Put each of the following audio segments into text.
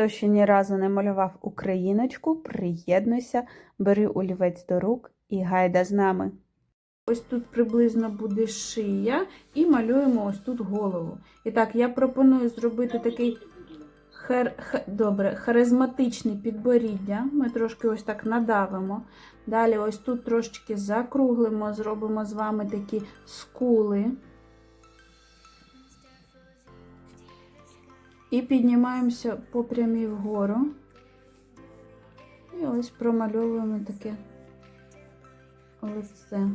Хто ще ні разу не малював україночку, приєднуйся, бери олівець до рук і гайда з нами. Ось тут приблизно буде шия, і малюємо ось тут голову. І так, я пропоную зробити такий хар... х- добре, харизматичний підборіддя. Ми трошки ось так надавимо. Далі ось тут трошечки закруглимо, зробимо з вами такі скули. І піднімаємося по прямій вгору. І ось промальовуємо таке лице.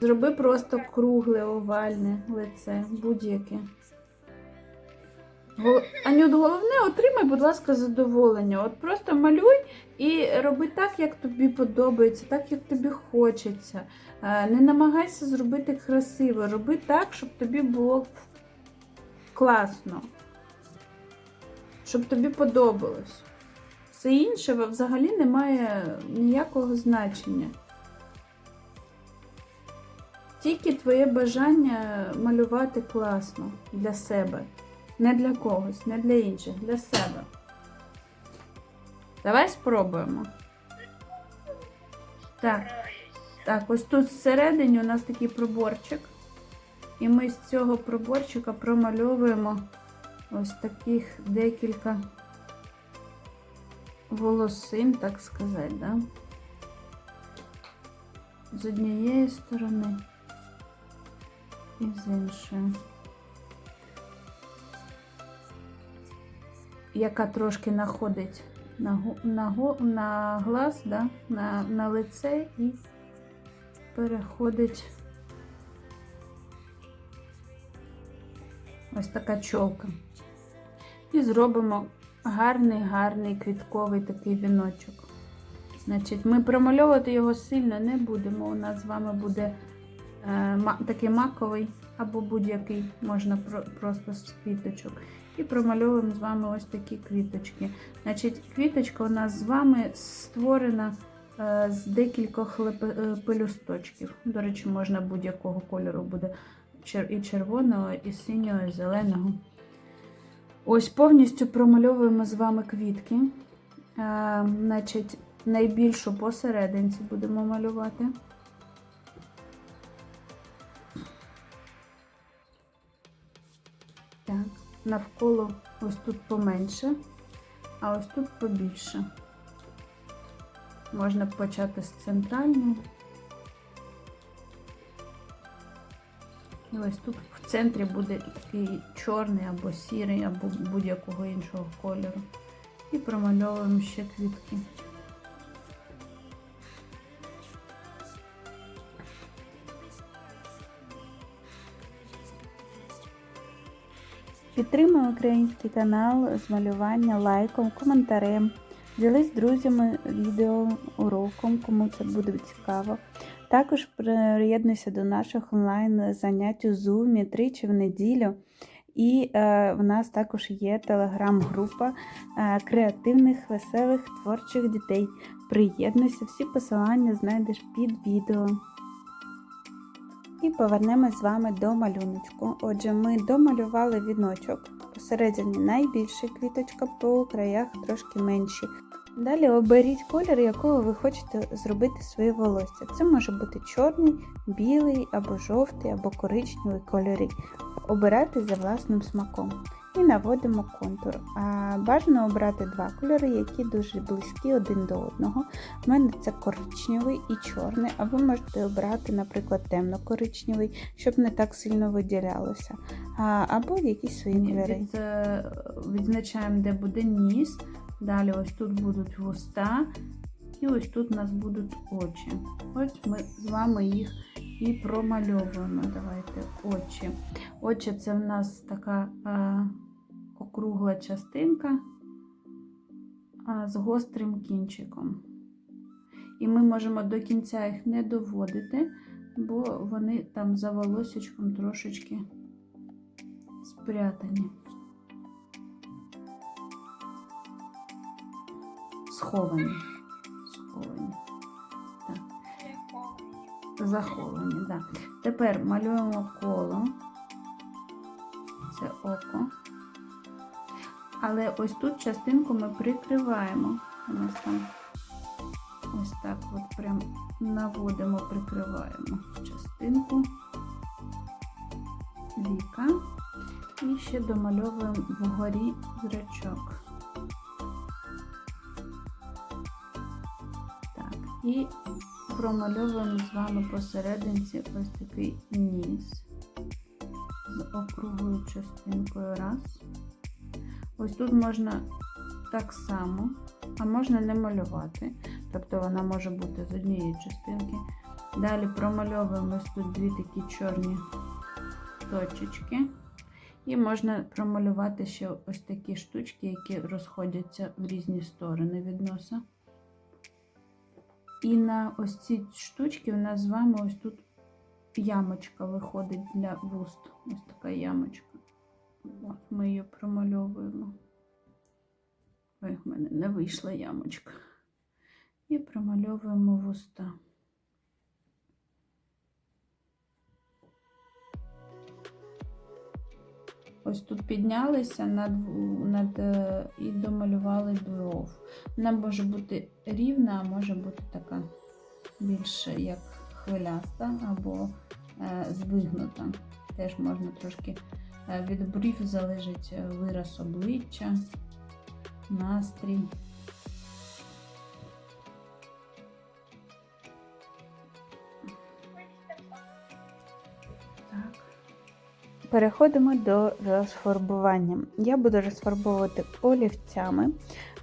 Зроби просто кругле, овальне лице, будь-яке. Анют, головне, отримай, будь ласка, задоволення. От просто малюй і роби так, як тобі подобається, так, як тобі хочеться. Е, Не намагайся зробити красиво, роби так, щоб тобі було класно. Щоб тобі подобалось. Все інше взагалі не має ніякого значення. Тільки твоє бажання малювати класно для себе. Не для когось, не для інших, для себе. Давай спробуємо. Так, так, ось тут всередині у нас такий проборчик. І ми з цього проборчика промальовуємо ось таких декілька волосин, так сказати, да? з однієї сторони і з іншої. Яка трошки находить на, на, на глаз, да? на, на лице і переходить ось така чолка. І зробимо гарний, гарний квітковий такий віночок. Значить, ми промальовувати його сильно не будемо. У нас з вами буде е, такий маковий або будь-який, можна про- просто з квіточок. І промальовуємо з вами ось такі квіточки. Значить, квіточка у нас з вами створена е, з декількох е, пелюсточків. До речі, можна будь-якого кольору буде і червоного, і синього, і зеленого. Ось повністю промальовуємо з вами квітки. Е, значить, найбільшу посерединці будемо малювати. Так, навколо ось тут поменше, а ось тут побільше. Можна почати з центральної. І ось тут в центрі буде такий чорний або сірий, або будь-якого іншого кольору. І промальовуємо ще квітки. Підтримуй український канал з малювання лайком, коментарем. Ділись з друзями відео, уроком, кому це буде цікаво. Також приєднуйся до наших онлайн занять у Zoom тричі в неділю. І е, в нас також є телеграм-група е, креативних, веселих, творчих дітей. Приєднуйся, всі посилання знайдеш під відео. І повернемось з вами до малюночку. Отже, ми домалювали віночок. Посередині найбільша квіточка, по краях трошки менші. Далі оберіть колір, якого ви хочете зробити своє волосся. Це може бути чорний, білий або жовтий, або коричневий кольори. Обирайте за власним смаком. І наводимо контур. А бажано обрати два кольори, які дуже близькі один до одного. У мене це коричневий і чорний, а ви можете обрати, наприклад, темно-коричневий, щоб не так сильно виділялося. А, або якісь свої кольори. Від, е, відзначаємо, де буде ніс. Далі ось тут будуть вуста, і ось тут у нас будуть очі. Ось ми з вами їх і промальовуємо. Давайте очі. Очі це в нас така а, округла частинка а, з гострим кінчиком. І ми можемо до кінця їх не доводити, бо вони там за волосечком трошечки спрятані. Сховані. Сховані. Так. Заховані, так. Тепер малюємо коло. Це око. Але ось тут частинку ми прикриваємо. У нас там ось так от прям наводимо, прикриваємо частинку віка. І ще домальовуємо вгорі зрачок. І промальовуємо з вами посерединці ось такий ніс з округлою частинкою. Раз. Ось тут можна так само, а можна не малювати. Тобто вона може бути з однієї частинки. Далі промальовуємо ось тут дві такі чорні точечки. І можна промалювати ще ось такі штучки, які розходяться в різні сторони від носа. І на ось ці штучки у нас з вами ось тут ямочка виходить для вуст. Ось така ямочка. От ми її промальовуємо. Ой, в мене не вийшла ямочка. І промальовуємо вуста. Ось тут піднялися над, над, е, і домалювали бров. Вона може бути рівна, а може бути така більш як хвиляста або е, звигнута. Теж можна трошки е, від брів залежить е, вираз обличчя, настрій. Переходимо до розфарбування. Я буду розфарбовувати олівцями.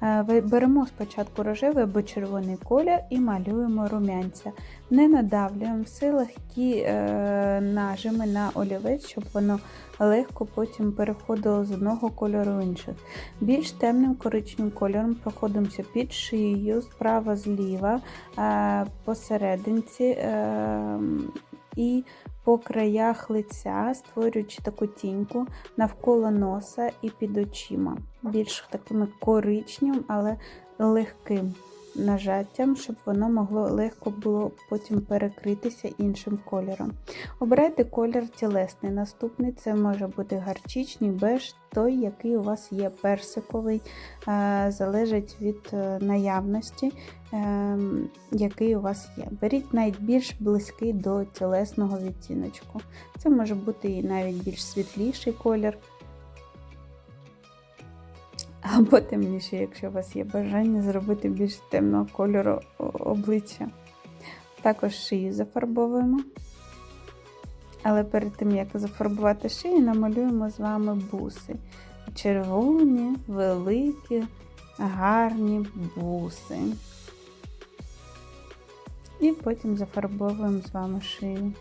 Е, Беремо спочатку рожевий або червоний колір і малюємо румянця. Не надавлюємо все легкі е, нажими на олівець, щоб воно легко потім переходило з одного кольору в інший. Більш темним коричневим кольором проходимося під шиєю, справа зліва, е, посерединці. І по краях лиця, створюючи таку тіньку навколо носа і під очима. Більш таким коричневим, але легким нажаттям, щоб воно могло легко було потім перекритися іншим кольором. Обирайте колір тілесний. Наступний це може бути гарчичний, беж, той, який у вас є персиковий, е, залежить від е, наявності ем, який у вас є. Беріть найбільш близький до тілесного відтіночку. Це може бути і навіть більш світліший колір. Або темніший, якщо у вас є бажання зробити більш темного кольору обличчя. Також шию зафарбовуємо. Але перед тим, як зафарбувати шию, намалюємо з вами буси. Червоні, великі, гарні буси. І потім зафарбовуємо з вами шию.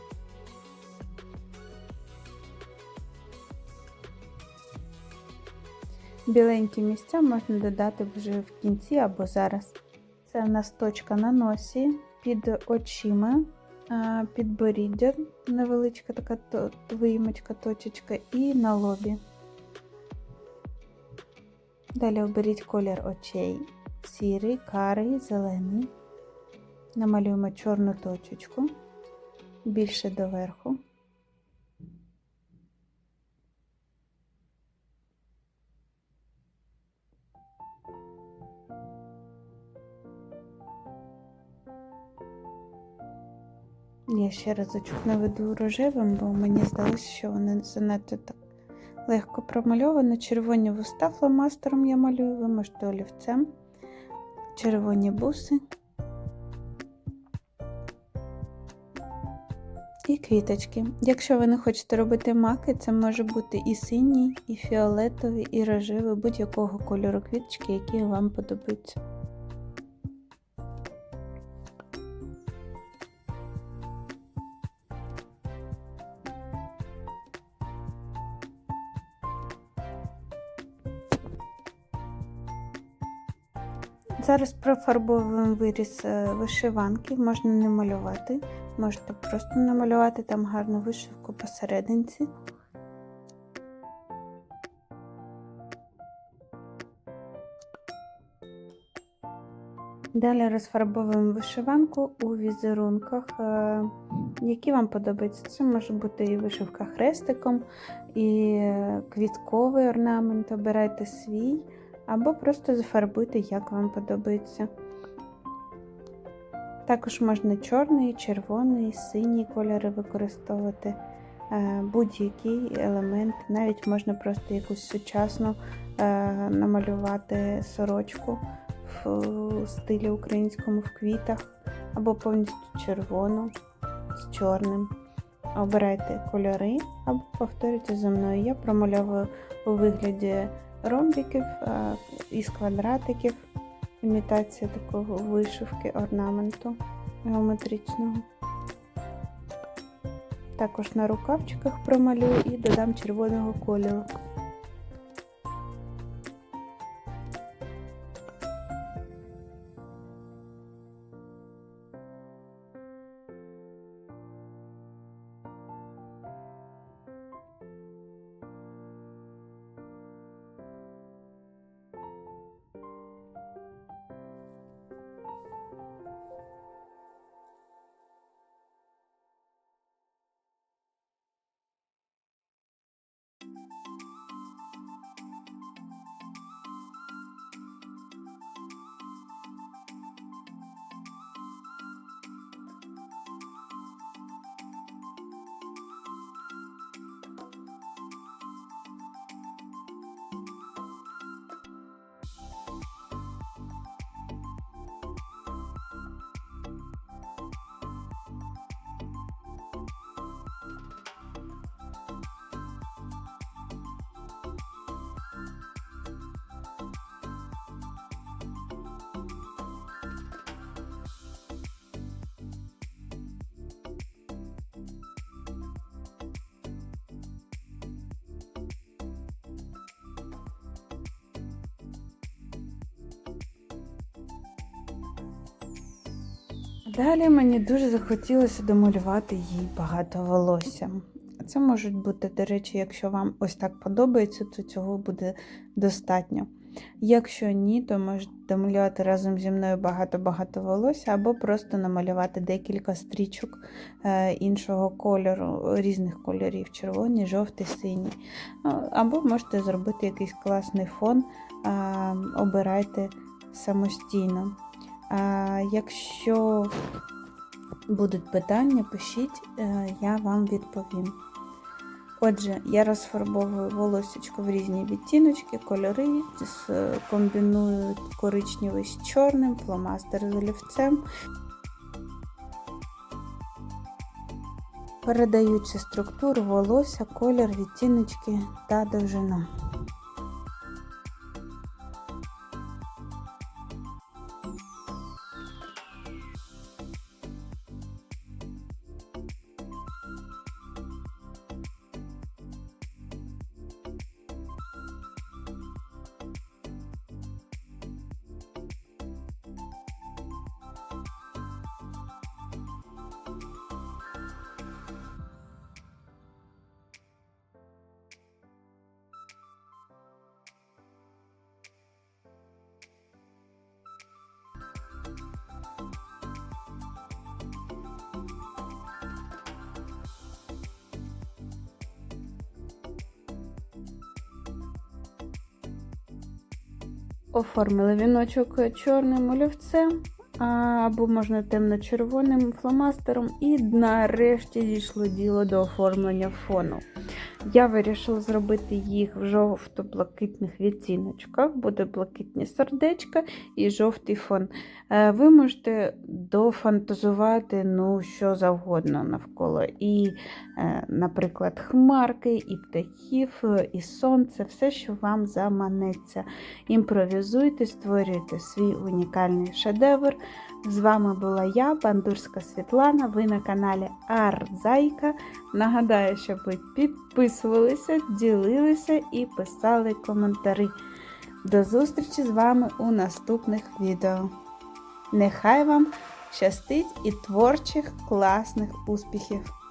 Біленькі місця можна додати вже в кінці або зараз. Це в нас точка на носі, під очима, підборіддя, невеличка така виїмочка, точечка, і на лобі. Далі оберіть колір очей: сірий, карий, зелений. Намалюємо чорну точечку більше доверху. Я ще разочок наведу рожевим, бо мені здалося, що вони занадто так легко промальовано. Червоні вуста фломастером я малюю, ви можете олівцем, червоні буси. І квіточки. Якщо ви не хочете робити маки, це може бути і синій, і фіолетовий, і рожевий, будь-якого кольору квіточки, які вам подобаються. Зараз профарбовуємо виріз е, вишиванки, можна не малювати, можете просто намалювати там гарну вишивку посерединці. Далі розфарбовуємо вишиванку у візерунках е, які вам подобаються. Це може бути і вишивка хрестиком, і е, квітковий орнамент. Обирайте свій, або просто зафарбуйте, як вам подобається. Також можна чорний, червоний, синій кольори використовувати, е, будь-який елемент, навіть можна просто якусь сучасну е, намалювати сорочку в стилі українському в квітах, або повністю червону з чорним. Обирайте кольори або повторюйте за мною. Я промальовую у вигляді ромбиків е, із квадратиків імітація такого вишивки орнаменту геометричного. Також на рукавчиках промалюю і додам червоного кольору. Далі мені дуже захотілося домалювати їй багато волосся. Це можуть бути, до речі, якщо вам ось так подобається, то цього буде достатньо. Якщо ні, то можете домалювати разом зі мною багато-багато волосся, або просто намалювати декілька стрічок е, іншого кольору, різних кольорів червоний, жовтий, синій. Ну, Або можете зробити якийсь класний фон, е, обирайте самостійно. Якщо будуть питання, пишіть, е, я вам відповім. Отже, я розфарбовую волосечко в різні відтіночки, кольори, комбіную коричневий з чорним, фломастер з олівцем. Передаючи структуру волосся, колір, відтіночки та довжину. Оформили віночок чорним олівцем, або можна темно-червоним фломастером, і нарешті дійшло діло до оформлення фону. Я вирішила зробити їх в жовто-блакитних відтіночках, буде блакитні сердечка і жовтий фон. Е, Ви можете дофантазувати ну, що завгодно навколо. І, е, наприклад, хмарки, і птахів, і сонце, все, що вам заманеться. Імпровізуйте, створюйте свій унікальний шедевр. З вами була я, Бандурська Світлана. Ви на каналі Арзайка. Нагадаю, щоб ви підписувалися, ділилися і писали коментарі. До зустрічі з вами у наступних відео. Нехай вам щастить і творчих класних успіхів!